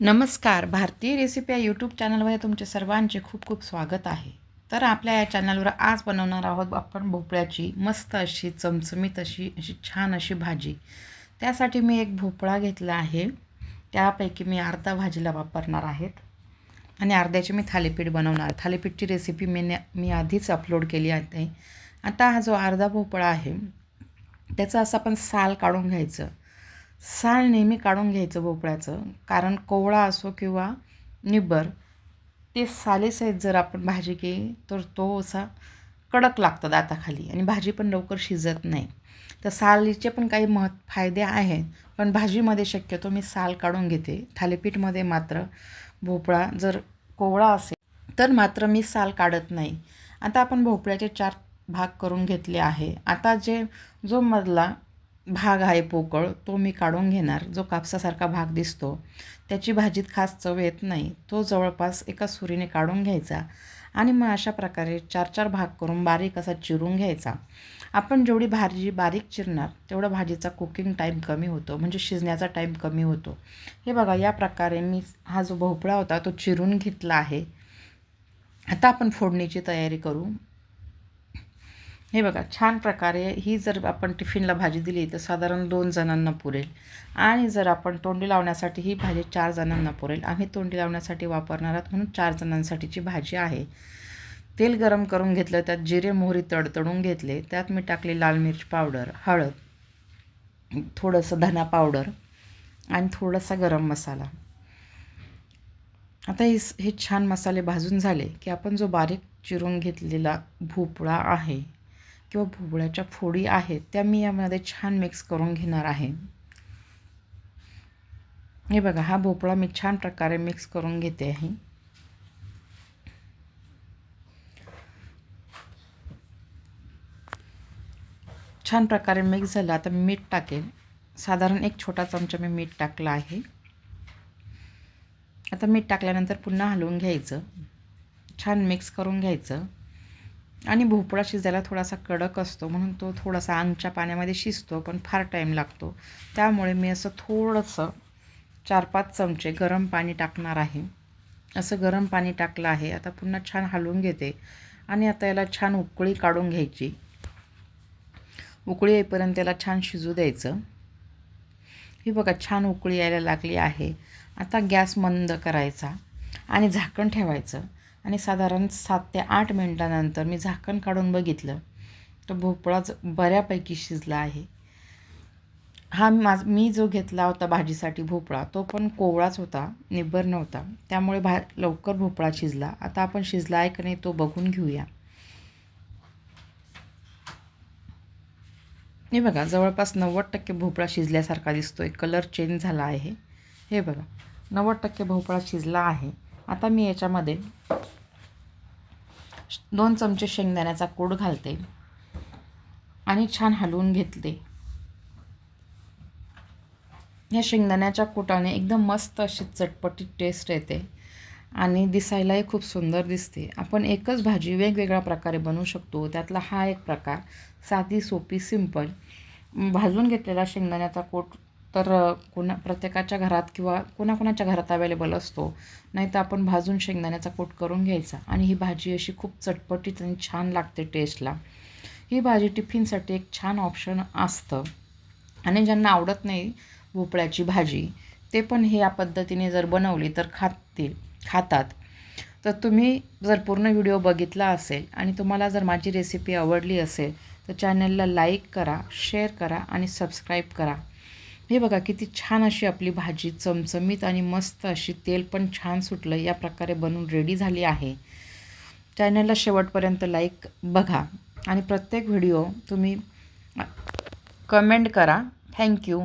नमस्कार. भारतीय रेसिपी या यूट्यूब चॅनलमध्ये तुमचे सर्वांचे खूप खूप स्वागत आहे. तर आपल्या या चॅनलवर आज बनवणार आहोत आपण भोपळ्याची मस्त अशी चमचमीत अशी अशी छान अशी भाजी. त्यासाठी मी एक भोपळा घेतला आहे. त्यापैकी मी अर्धा भाजीला वापरणार आहेत. आणि अर्ध्याची मी थालीपीठ बनवणार. थालीपीठची रेसिपी मी मी आधीच अपलोड केली आहे. आता हा जो अर्धा भोपळा आहे त्याचं असं आपण साल काढून घ्यायचं. साल नेहमी काढून घ्यायचं भोपळ्याचं. कारण कोवळा असो किंवा निब्बर ते सालेसहित जर आपण भाजी केली तर तो असा कडक लागतो दाताखाली आणि भाजी पण लवकर शिजत नाही. तर सालीचे पण काही महत् फायदे आहेत पण भाजीमध्ये शक्यतो मी साल काढून घेते. थालीपीठमध्ये मात्र भोपळा जर कोवळा असेल तर मात्र मी साल काढत नाही. आता आपण भोपळ्याचे चार भाग करून घेतले आहे. आता जे जो मधला भाग आहे पोकळ तो मी काढून घेणार. जो कापसासारखा भाग दिसतो त्याची भाजीत खास चव येत नाही. तो जवळपास एका सुरीने काढून घ्यायचा आणि मग अशा प्रकारे चार चार भाग करून बारीक असा चिरून घ्यायचा. आपण जेवढी भाजी बारीक चिरणार तेवढा भाजीचा कुकिंग टाईम कमी होतो. म्हणजे शिजण्याचा टाईम कमी होतो. हे बघा या प्रकारे मी हा जो भोपळा होता तो चिरून घेतला आहे. आता आपण फोडणीची तयारी करू. हे बघा छान प्रकारे ही जर आपण टिफिनला भाजी दिली तर साधारण दोन जणांना पुरेल. आणि जर आपण तोंडी लावण्यासाठी ही भाजी चार जणांना पुरेल. आम्ही तोंडी लावण्यासाठी वापरणार आहोत म्हणून चार जणांसाठीची भाजी आहे. तेल गरम करून घेतलं त्यात जिरे मोहरी तडतडून घेतले त्यात मी टाकले लाल मिरची पावडर हळद थोडंसं धना पावडर आणि थोडासा गरम मसाला. आता हे हे छान मसाले भाजून झाले की आपण जो बारीक चिरून घेतलेला भोपळा आहे किंवा भोपळ्याच्या फोडी आहेत त्या मी यामध्ये छान मिक्स करून घेणार आहे. हे बघा हा भोपळा मी छान प्रकारे मिक्स करून घेते आहे. छान प्रकारे मिक्स झालं आता मीठ टाकेल. साधारण एक छोटा चमचा मी मीठ टाकलं आहे. आता मीठ टाकल्यानंतर पुन्हा हलवून घ्यायचं. छान मिक्स करून घ्यायचं. आणि भोपळा शिजायला थोडासा कडक असतो म्हणून तो थोडासा अंगच्या पाण्यामध्ये शिजतो पण फार टाईम लागतो. त्यामुळे मी असं थोडंसं चार पाच चमचे गरम पाणी टाकणार आहे. असं गरम पाणी टाकलं आहे आता पुन्हा छान हलवून घेते. आणि आता याला छान उकळी काढून घ्यायची. उकळी येईपर्यंत याला छान शिजू द्यायचं. ही बघा छान उकळी यायला लागली आहे. आता गॅस मंद करायचा आणि झाकण ठेवायचं. आणि साधारण सात ते आठ मिनटानंतर मी झाकण काढून बघितलं तर भोपळाच बऱ्यापैकी शिजला आहे. हा माझ मी जो घेतला होता भाजीसाठी भोपळा तो पण कोवळाच होता निब्बर नव्हता. त्यामुळे भा लवकर भोपळा शिजला. आता आपण शिजला आहे का नाही तो बघून घेऊया. हे बघा जवळपास नव्वद टक्के भोपळा शिजल्यासारखा दिसतोय. कलर चेंज झाला आहे. हे बघा नव्वद टक्के भोपळा शिजला आहे. आता मी याच्यामध्ये दोन चमचे शेंगदाण्याचा कूड घालते आणि छान हलवून घेतले. या शेंगदाण्याच्या कुटाने एकदम मस्त अशी चटपटीत टेस्ट येते आणि दिसायलाही खूप सुंदर दिसते. आपण एकच भाजी वेगवेगळ्या प्रकारे बनवू शकतो. त्यातला हा एक प्रकार साधी सोपी सिंपल भाजून घेतलेला शेंगदाण्याचा कोट तर कोणा प्रत्येकाच्या घरात किंवा कोणाकोणाच्या घरात अवेलेबल असतो. नाही तर आपण भाजून शेंगदाण्याचा कूट करून घ्यायचा. आणि ही भाजी अशी खूप चटपटीत आणि छान लागते टेस्टला ही भाजी टिफिनसाठी एक छान ऑप्शन असतं. आणि ज्यांना आवडत नाही भोपळ्याची भाजी ते पण हे या पद्धतीने जर बनवली तर खातील खातात. तर तुम्ही जर पूर्ण व्हिडिओ बघितला असेल आणि तुम्हाला जर माझी रेसिपी आवडली असेल तर चॅनलला लाईक करा शेअर करा आणि सबस्क्राईब करा. हे बघा किती छान अशी आपली भाजी चमचमीत आणि मस्त अशी तेल पण छान सुटलं या प्रकारे बनवून रेडी झाली आहे. चॅनलला शेवटपर्यंत लाईक बघा आणि प्रत्येक व्हिडिओ तुम्ही कमेंट करा. थँक्यू